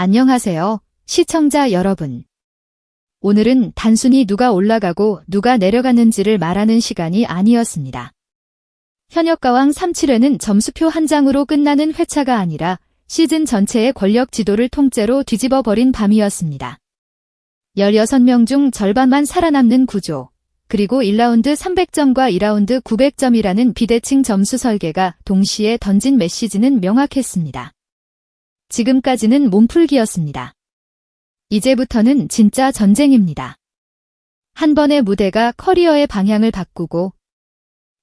안녕하세요, 시청자 여러분. 오늘은 단순히 누가 올라가고 누가 내려갔는지를 말하는 시간이 아니었습니다. 현역가왕 37회는 점수표 한 장으로 끝나는 회차가 아니라 시즌 전체의 권력 지도를 통째로 뒤집어 버린 밤이었습니다. 16명 중 절반만 살아남는 구조, 그리고 1라운드 300점과 2라운드 900점이라는 비대칭 점수 설계가 동시에 던진 메시지는 명확했습니다. 지금까지는 몸풀기였습니다. 이제부터는 진짜 전쟁입니다. 한 번의 무대가 커리어의 방향을 바꾸고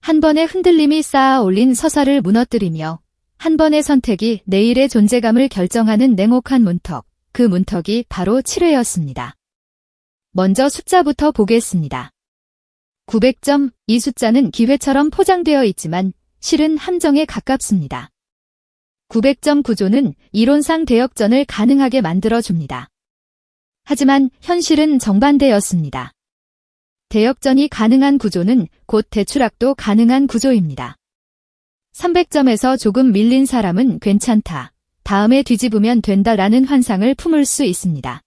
한 번의 흔들림이 쌓아 올린 서사를 무너뜨리며 한 번의 선택이 내일의 존재감을 결정하는 냉혹한 문턱, 그 문턱이 바로 7회였습니다. 먼저 숫자부터 보겠습니다. 900점, 이 숫자는 기회처럼 포장되어 있지만 실은 함정에 가깝습니다. 900점 구조는 이론상 대역전을 가능하게 만들어줍니다. 하지만 현실은 정반대였습니다. 대역전이 가능한 구조는 곧 대추락도 가능한 구조입니다. 300점에서 조금 밀린 사람은 괜찮다. 다음에 뒤집으면 된다라는 환상을 품을 수 있습니다.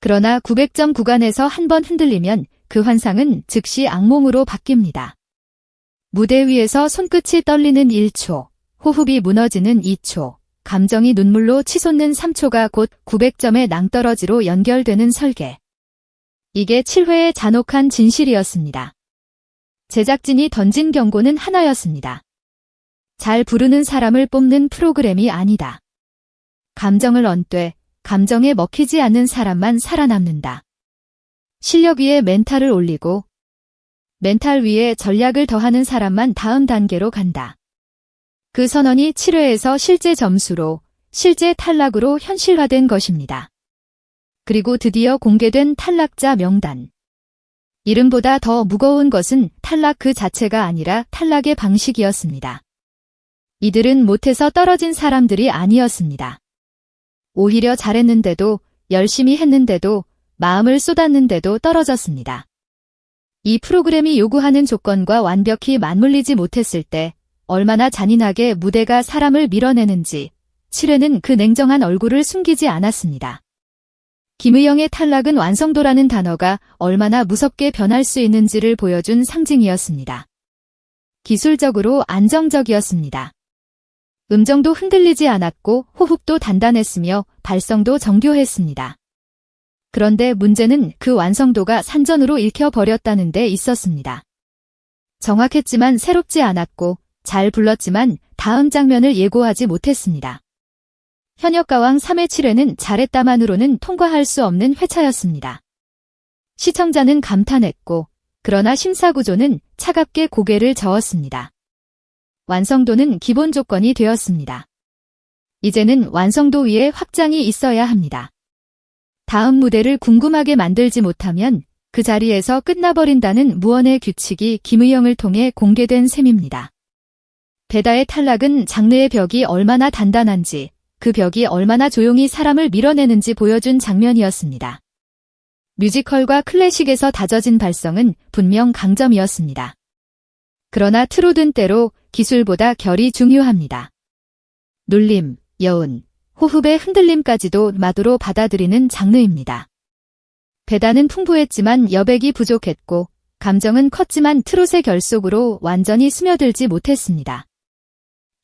그러나 900점 구간에서 한 번 흔들리면 그 환상은 즉시 악몽으로 바뀝니다. 무대 위에서 손끝이 떨리는 1초, 호흡이 무너지는 2초, 감정이 눈물로 치솟는 3초가 곧 900점의 낭떠러지로 연결되는 설계. 이게 7회의 잔혹한 진실이었습니다. 제작진이 던진 경고는 하나였습니다. 잘 부르는 사람을 뽑는 프로그램이 아니다. 감정을 언되 감정에 먹히지 않는 사람만 살아남는다. 실력 위에 멘탈을 올리고 멘탈 위에 전략을 더하는 사람만 다음 단계로 간다. 그 선언이 7회에서 실제 점수로, 실제 탈락으로 현실화된 것입니다. 그리고 드디어 공개된 탈락자 명단. 이름보다 더 무거운 것은 탈락 그 자체가 아니라 탈락의 방식이었습니다. 이들은 못해서 떨어진 사람들이 아니었습니다. 오히려 잘했는데도, 열심히 했는데도, 마음을 쏟았는데도 떨어졌습니다. 이 프로그램이 요구하는 조건과 완벽히 맞물리지 못했을 때 얼마나 잔인하게 무대가 사람을 밀어내는지 7회는 그 냉정한 얼굴을 숨기지 않았습니다. 김의영의 탈락은 완성도라는 단어가 얼마나 무섭게 변할 수 있는지를 보여준 상징이었습니다. 기술적으로 안정적이었습니다. 음정도 흔들리지 않았고 호흡도 단단했으며 발성도 정교했습니다. 그런데 문제는 그 완성도가 산전으로 읽혀버렸다는 데 있었습니다. 정확했지만 새롭지 않았고 잘 불렀지만 다음 장면을 예고하지 못했습니다. 현역가왕 3회 7회는 잘했다만으로는 통과할 수 없는 회차였습니다. 시청자는 감탄했고 그러나 심사구조는 차갑게 고개를 저었습니다. 완성도는 기본 조건이 되었습니다. 이제는 완성도 위에 확장이 있어야 합니다. 다음 무대를 궁금하게 만들지 못하면 그 자리에서 끝나버린다는 무언의 규칙이 김의영을 통해 공개된 셈입니다. 베다의 탈락은 장르의 벽이 얼마나 단단한지 그 벽이 얼마나 조용히 사람을 밀어내는지 보여준 장면이었습니다. 뮤지컬과 클래식에서 다져진 발성은 분명 강점이었습니다. 그러나 트로든 때로 기술보다 결이 중요합니다. 눌림, 여운, 호흡의 흔들림까지도 마도로 받아들이는 장르입니다. 배단은 풍부했지만 여백이 부족했고 감정은 컸지만 트롯의 결속으로 완전히 스며들지 못했습니다.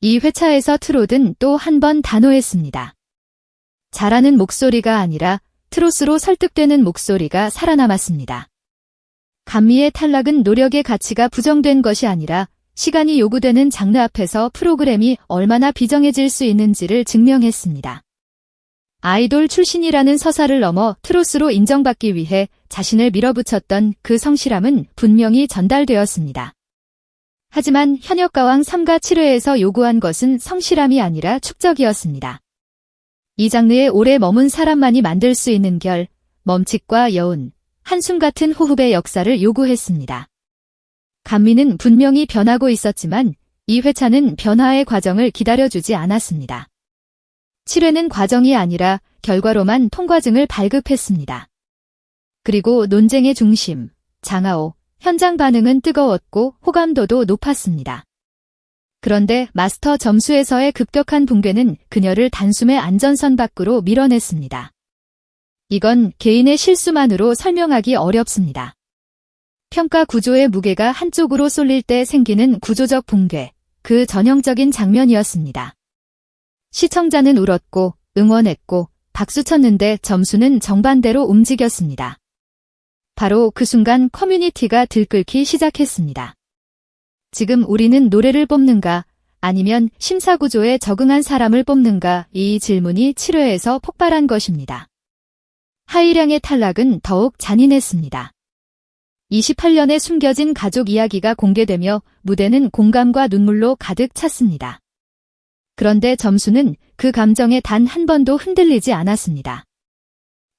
이 회차에서 트롯은 또 한 번 단호했습니다. 잘하는 목소리가 아니라 트롯으로 설득되는 목소리가 살아남았습니다. 감미의 탈락은 노력의 가치가 부정된 것이 아니라 시간이 요구되는 장르 앞에서 프로그램이 얼마나 비정해질 수 있는지를 증명했습니다. 아이돌 출신이라는 서사를 넘어 트롯으로 인정받기 위해 자신을 밀어붙였던 그 성실함은 분명히 전달되었습니다. 하지만 현역가왕 3가 7회에서 요구한 것은 성실함이 아니라 축적이었습니다. 이 장르에 오래 머문 사람만이 만들 수 있는 결, 멈칫과 여운, 한숨 같은 호흡의 역사를 요구했습니다. 감미는 분명히 변하고 있었지만 이 회차는 변화의 과정을 기다려주지 않았습니다. 7회는 과정이 아니라 결과로만 통과증을 발급했습니다. 그리고 논쟁의 중심, 장하오, 현장 반응은 뜨거웠고 호감도도 높았습니다. 그런데 마스터 점수에서의 급격한 붕괴는 그녀를 단숨에 안전선 밖으로 밀어냈습니다. 이건 개인의 실수만으로 설명하기 어렵습니다. 평가 구조의 무게가 한쪽으로 쏠릴 때 생기는 구조적 붕괴, 그 전형적인 장면이었습니다. 시청자는 울었고 응원했고 박수 쳤는데 점수는 정반대로 움직였습니다. 바로 그 순간 커뮤니티가 들끓기 시작했습니다. 지금 우리는 노래를 뽑는가 아니면 심사구조에 적응한 사람을 뽑는가 이 질문이 7회에서 폭발한 것입니다. 하이량의 탈락은 더욱 잔인했습니다. 28년에 숨겨진 가족 이야기가 공개되며 무대는 공감과 눈물로 가득 찼습니다. 그런데 점수는 그 감정에 단 한 번도 흔들리지 않았습니다.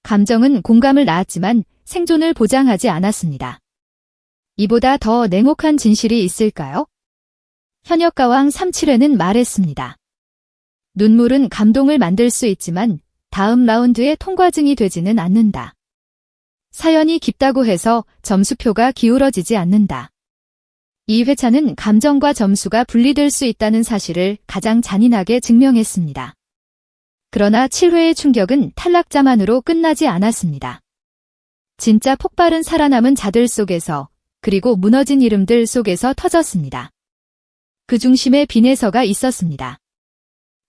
감정은 공감을 낳았지만 생존을 보장하지 않았습니다. 이보다 더 냉혹한 진실이 있을까요? 현역 가왕 37회는 말했습니다. 눈물은 감동을 만들 수 있지만 다음 라운드의 통과증이 되지는 않는다. 사연이 깊다고 해서 점수표가 기울어지지 않는다. 이 회차는 감정과 점수가 분리될 수 있다는 사실을 가장 잔인하게 증명했습니다. 그러나 7회의 충격은 탈락자만으로 끝나지 않았습니다. 진짜 폭발은 살아남은 자들 속에서 그리고 무너진 이름들 속에서 터졌습니다. 그 중심에 비내서가 있었습니다.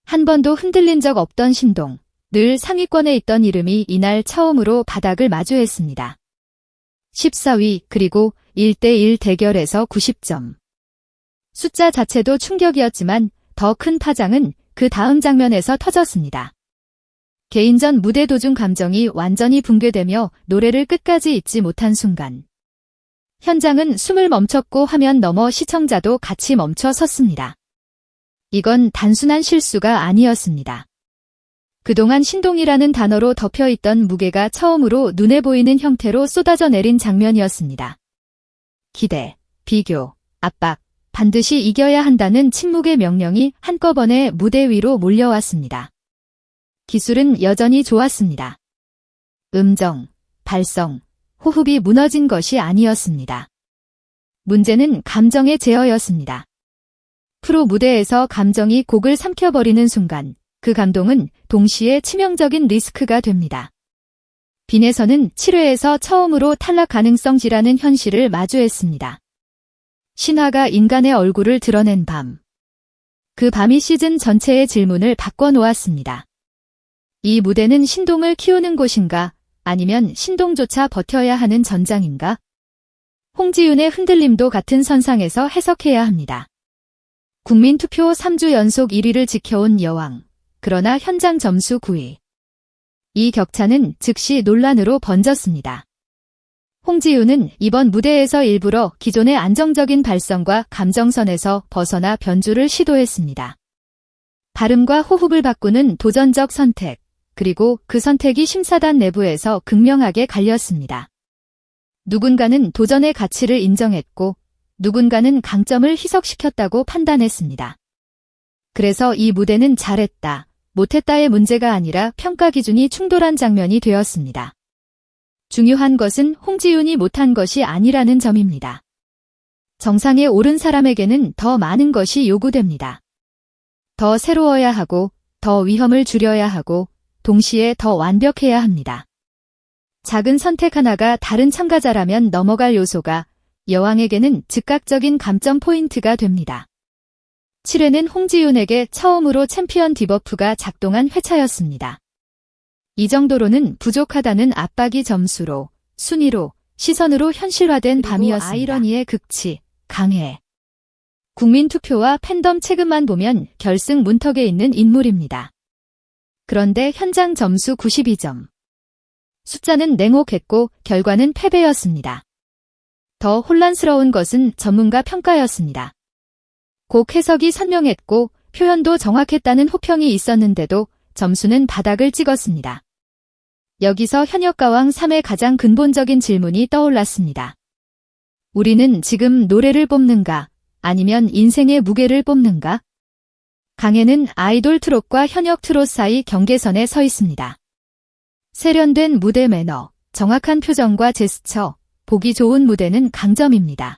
한 번도 흔들린 적 없던 신동, 늘 상위권에 있던 이름이 이날 처음으로 바닥을 마주했습니다. 14위 그리고 1대1 대결에서 90점. 숫자 자체도 충격이었지만 더 큰 파장은 그 다음 장면에서 터졌습니다. 개인전 무대 도중 감정이 완전히 붕괴되며 노래를 끝까지 잊지 못한 순간. 현장은 숨을 멈췄고 화면 너머 시청자도 같이 멈춰 섰습니다. 이건 단순한 실수가 아니었습니다. 그동안 신동이라는 단어로 덮여 있던 무게가 처음으로 눈에 보이는 형태로 쏟아져 내린 장면이었습니다. 기대, 비교, 압박, 반드시 이겨야 한다는 침묵의 명령이 한꺼번에 무대 위로 몰려왔습니다. 기술은 여전히 좋았습니다. 음정, 발성, 호흡이 무너진 것이 아니었습니다. 문제는 감정의 제어였습니다. 프로 무대에서 감정이 곡을 삼켜버리는 순간 그 감동은 동시에 치명적인 리스크가 됩니다. 빈에서는 7회에서 처음으로 탈락 가능성지라는 현실을 마주했습니다. 신화가 인간의 얼굴을 드러낸 밤. 그 밤이 시즌 전체의 질문을 바꿔놓았습니다. 이 무대는 신동을 키우는 곳인가 아니면 신동조차 버텨야 하는 전장인가? 홍지윤의 흔들림도 같은 선상에서 해석해야 합니다. 국민투표 3주 연속 1위를 지켜온 여왕. 그러나 현장 점수 9위. 이 격차는 즉시 논란으로 번졌습니다. 홍지윤은 이번 무대에서 일부러 기존의 안정적인 발성과 감정선에서 벗어나 변주를 시도했습니다. 발음과 호흡을 바꾸는 도전적 선택, 그리고 그 선택이 심사단 내부에서 극명하게 갈렸습니다. 누군가는 도전의 가치를 인정했고, 누군가는 강점을 희석시켰다고 판단했습니다. 그래서 이 무대는 잘했다, 못했다의 문제가 아니라 평가 기준이 충돌한 장면이 되었습니다. 중요한 것은 홍지윤이 못한 것이 아니라는 점입니다. 정상에 오른 사람에게는 더 많은 것이 요구됩니다. 더 새로워야 하고, 더 위험을 줄여야 하고, 동시에 더 완벽해야 합니다. 작은 선택 하나가 다른 참가자라면 넘어갈 요소가 여왕에게는 즉각적인 감점 포인트가 됩니다. 7회는 홍지윤에게 처음으로 챔피언 디버프가 작동한 회차였습니다. 이 정도로는 부족하다는 압박이 점수로, 순위로, 시선으로 현실화된 밤이었습니다. 아이러니의 극치, 강해. 국민투표와 팬덤 체급만 보면 결승 문턱에 있는 인물입니다. 그런데 현장 점수 92점. 숫자는 냉혹했고 결과는 패배였습니다. 더 혼란스러운 것은 전문가 평가였습니다. 곡 해석이 선명했고 표현도 정확했다는 호평이 있었는데도 점수는 바닥을 찍었습니다. 여기서 현역가왕 3의 가장 근본적인 질문이 떠올랐습니다. 우리는 지금 노래를 뽑는가 아니면 인생의 무게를 뽑는가? 강해는 아이돌 트롯과 현역 트롯 사이 경계선에 서 있습니다. 세련된 무대 매너, 정확한 표정과 제스처, 보기 좋은 무대는 강점입니다.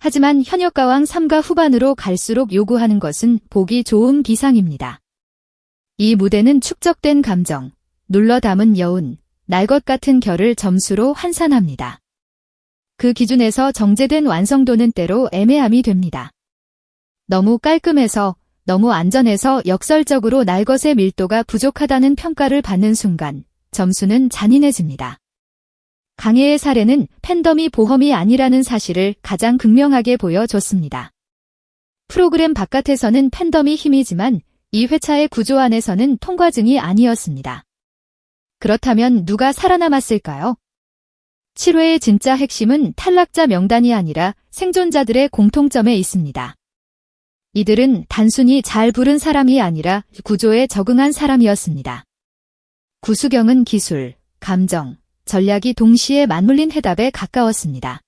하지만 현역 가왕 3가 후반으로 갈수록 요구하는 것은 보기 좋은 비상입니다. 이 무대는 축적된 감정, 눌러 담은 여운, 날 것 같은 결을 점수로 환산합니다. 그 기준에서 정제된 완성도는 때로 애매함이 됩니다. 너무 깔끔해서, 너무 안전해서 역설적으로 날 것의 밀도가 부족하다는 평가를 받는 순간, 점수는 잔인해집니다. 강해의 사례는 팬덤이 보험이 아니라는 사실을 가장 극명하게 보여줬습니다. 프로그램 바깥에서는 팬덤이 힘이지만 이 회차의 구조 안에서는 통과증이 아니었습니다. 그렇다면 누가 살아남았을까요? 7회의 진짜 핵심은 탈락자 명단이 아니라 생존자들의 공통점에 있습니다. 이들은 단순히 잘 부른 사람이 아니라 구조에 적응한 사람이었습니다. 구수경은 기술, 감정, 전략이 동시에 맞물린 해답에 가까웠습니다.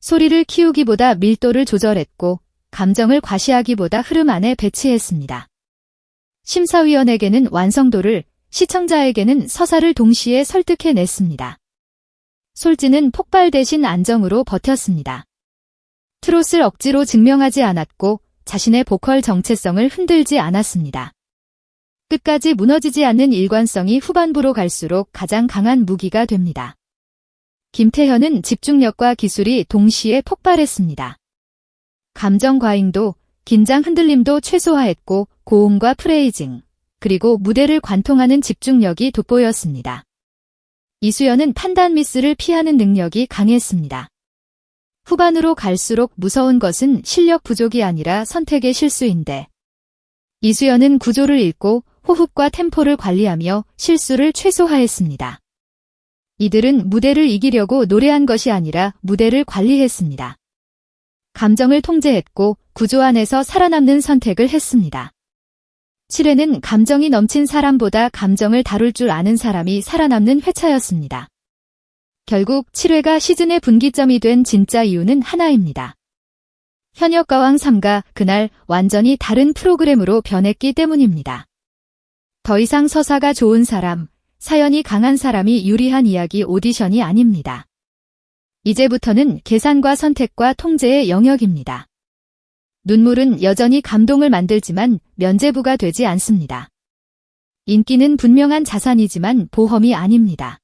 소리를 키우기보다 밀도를 조절했고 감정을 과시하기보다 흐름 안에 배치했습니다. 심사위원에게는 완성도를, 시청자에게는 서사를 동시에 설득해냈습니다. 솔지는 폭발 대신 안정으로 버텼습니다. 트롯을 억지로 증명하지 않았고 자신의 보컬 정체성을 흔들지 않았습니다. 끝까지 무너지지 않는 일관성이 후반부로 갈수록 가장 강한 무기가 됩니다. 김태현은 집중력과 기술이 동시에 폭발했습니다. 감정 과잉도 긴장 흔들림도 최소화했고 고음과 프레이징, 그리고 무대를 관통하는 집중력이 돋보였습니다. 이수연은 판단 미스를 피하는 능력이 강했습니다. 후반으로 갈수록 무서운 것은 실력 부족이 아니라 선택의 실수인데 이수연은 구조를 읽고 호흡과 템포를 관리하며 실수를 최소화했습니다. 이들은 무대를 이기려고 노래한 것이 아니라 무대를 관리했습니다. 감정을 통제했고 구조 안에서 살아남는 선택을 했습니다. 7회는 감정이 넘친 사람보다 감정을 다룰 줄 아는 사람이 살아남는 회차였습니다. 결국 7회가 시즌의 분기점이 된 진짜 이유는 하나입니다. 현역 가왕 3가 그날 완전히 다른 프로그램으로 변했기 때문입니다. 더 이상 서사가 좋은 사람, 사연이 강한 사람이 유리한 이야기 오디션이 아닙니다. 이제부터는 계산과 선택과 통제의 영역입니다. 눈물은 여전히 감동을 만들지만 면제부가 되지 않습니다. 인기는 분명한 자산이지만 보험이 아닙니다.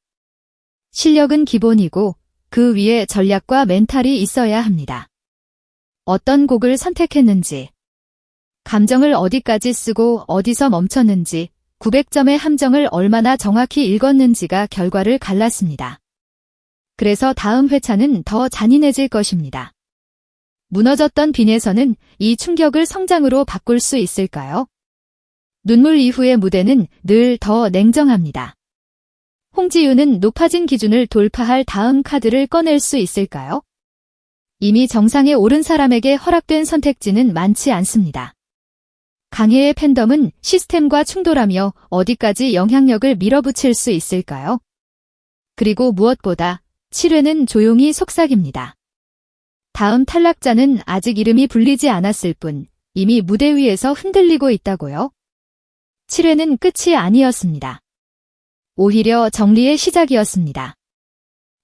실력은 기본이고 그 위에 전략과 멘탈이 있어야 합니다. 어떤 곡을 선택했는지, 감정을 어디까지 쓰고 어디서 멈췄는지, 900점의 함정을 얼마나 정확히 읽었는지가 결과를 갈랐습니다. 그래서 다음 회차는 더 잔인해질 것입니다. 무너졌던 빈에서는 이 충격을 성장으로 바꿀 수 있을까요? 눈물 이후의 무대는 늘 더 냉정합니다. 홍지유는 높아진 기준을 돌파할 다음 카드를 꺼낼 수 있을까요? 이미 정상에 오른 사람에게 허락된 선택지는 많지 않습니다. 강해의 팬덤은 시스템과 충돌하며 어디까지 영향력을 밀어붙일 수 있을까요? 그리고 무엇보다 7회는 조용히 속삭입니다. 다음 탈락자는 아직 이름이 불리지 않았을 뿐 이미 무대 위에서 흔들리고 있다고요? 7회는 끝이 아니었습니다. 오히려 정리의 시작이었습니다.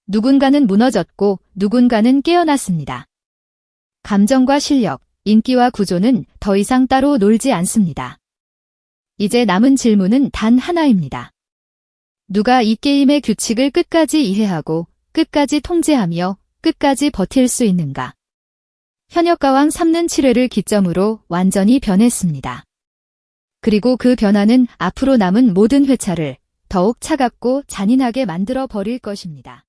누군가는 무너졌고 누군가는 깨어났습니다. 감정과 실력, 인기와 구조는 더 이상 따로 놀지 않습니다. 이제 남은 질문은 단 하나입니다. 누가 이 게임의 규칙을 끝까지 이해하고 끝까지 통제하며 끝까지 버틸 수 있는가? 현역가왕 3는 7회를 기점으로 완전히 변했습니다. 그리고 그 변화는 앞으로 남은 모든 회차를 더욱 차갑고 잔인하게 만들어 버릴 것입니다.